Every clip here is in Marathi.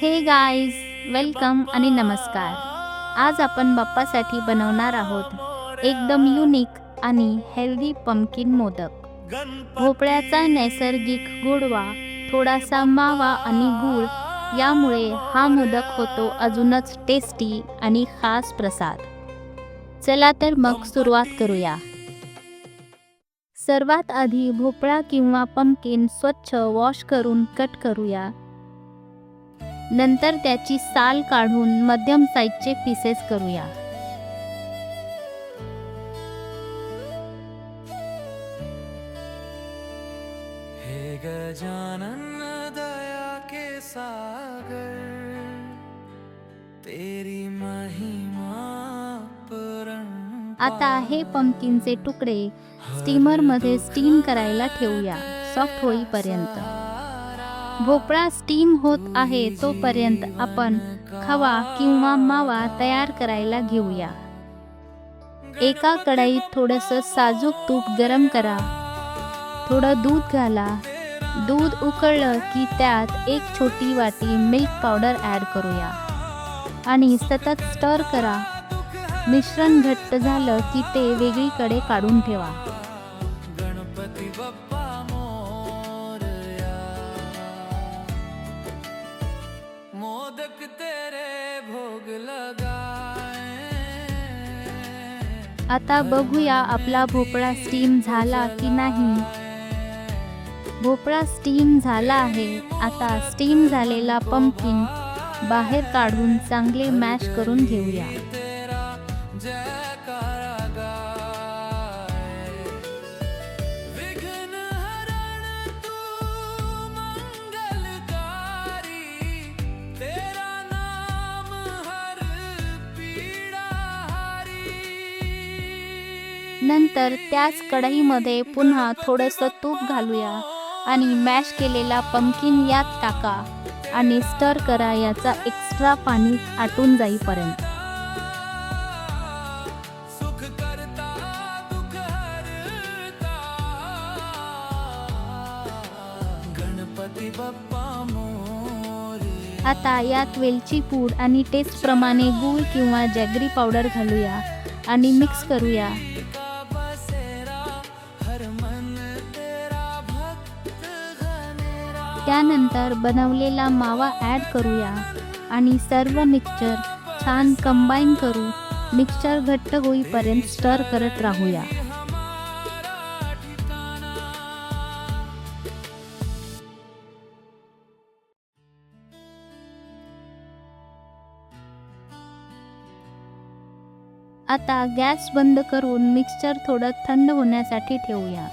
हे गाईज वेलकम आणि नमस्कार. आज आपण बाप्पासाठी बनवणार आहोत एकदम युनिक आणि हेल्दी पंपकिन मोदक. भोपळ्याचा नैसर्गिक गोडवा थोडासा मावा आणि गूळ यामुळे हा मोदक होतो अजूनच टेस्टी आणि खास प्रसाद. चला तर मग सुरुवात करूया. सर्वात आधी भोपळा किंवा पंपकिन स्वच्छ वॉश करून कट करूया. नंतर त्याची साल काढून मध्यम साईजचे पीसेस करूया. हे गजानन दया के सागर तेरी महिमा आता हे पंपकिनचे तुकडे स्टीमरमध्ये स्टीम करायला ठेवूया सॉफ्ट होईपर्यंत. भोपळा स्टीम होत आहे तोपर्यंत आपण खवा किंवा मावा तयार करायला घेऊया. एका कढईत थोडस साजूक तूप गरम करा. थोडं दूध घाला. दूध उकळलं की त्यात एक छोटी वाटी मिल्क पावडर ॲड करूया. आणि सतत स्टर करा. मिश्रण घट्ट झालं की ते वेगळीकडे काढून ठेवा. आता बघूया आपला भोपळा स्टीम झाला की नाही. भोपळा स्टीम झाला आहे. आता स्टीम झालेला पंपकिन बाहेर काढून चांगले मॅश करून घेऊया. नंतर त्याच कढईमध्ये पुन्हा थोडंसं तूप घालूया आणि मॅश केलेला पंपकिन यात टाका आणि स्टर करा याचा एक्स्ट्रा पाणी आटून जाईपर्यंत. आता यात वेलची पूड आणि टेस्टप्रमाणे गूळ किंवा जॅगरी पावडर घालूया आणि मिक्स करूया. त्यानंतर बनवलेला मावा ॲड करूया. आणि सर्व मिक्सचर छान कंबाईन करू मिक्सचर घट्ट होईपर्यंत स्टर करत राहूया. आता गॅस बंद करून मिक्सचर थोडं थंड होण्यासाठी ठेवूया.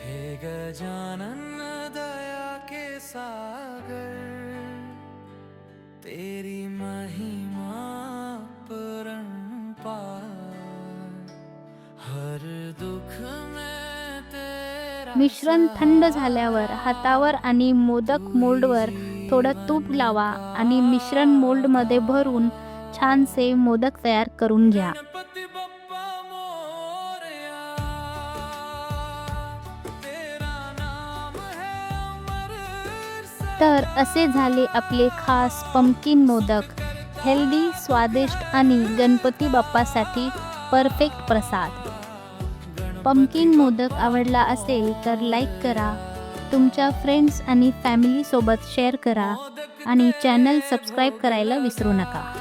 हे गजानन दया के सागर तेरी महिमा परम हर दुख मिश्रण थंड झाल्यावर हातावर आणि मोदक मोल्डवर थोडं तूप लावा आणि मिश्रण मोल्डमध्ये भरून छानसे मोदक तयार करून घ्या तर असे झाले आपले खास पंपकिन मोदक. हेल्दी स्वादिष्ट आणि गणपती बाप्पासाठी परफेक्ट प्रसाद. पंपकिन मोदक आवडला असेल तर लाईक करा. तुमच्या फ्रेंड्स आणि फॅमिलीसोबत शेअर करा. आणि चॅनल सबस्क्राईब करायला विसरू नका.